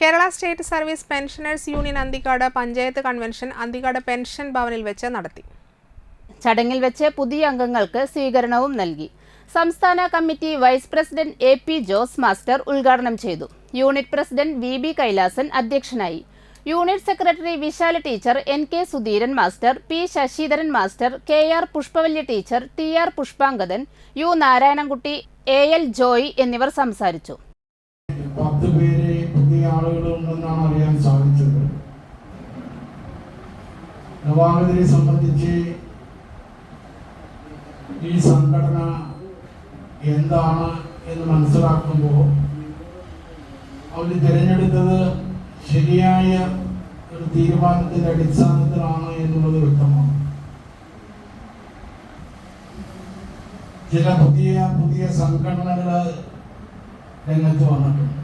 Kerala State Service Pensioners Union Anthikkad panchayat convention Anthikkad pension ഭവനിൽ വെച്ച് നടത്തി. ചടങ്ങിൽ വെച്ച് പുതിയ അംഗങ്ങൾക്ക് സ്വീകരണവും നൽകി. സംസ്ഥാന committee vice president A P Jose master ഉദ്ഘാടനം ചെയ്തു. Unit president V B Kailasan അധ്യക്ഷനായി. Unit secretary Vishala teacher N K Sudheeran master P Sasidharan master K R Pushpavally teacher T R Pushpangadan U Narayanankutty A L Joy എന്നിവർ സംസാരിച്ചു. പത്ത് പേര് പുതിയ ആളുകളുണ്ടെന്നാണ് അറിയാൻ സാധിച്ചത്. നവാഗതരെ സംബന്ധിച്ച് ഈ സംഘടന എന്താണ് എന്ന് മനസ്സിലാക്കുമ്പോൾ അവർ തിരഞ്ഞെടുത്തത് ശരിയായ ഒരു തീരുമാനത്തിന്റെ അടിസ്ഥാനത്തിലാണ് എന്നുള്ളത് വ്യക്തമാണ്. ചില പുതിയ പുതിയ സംഘടനകൾ രംഗത്ത് വന്നിട്ടുണ്ട്.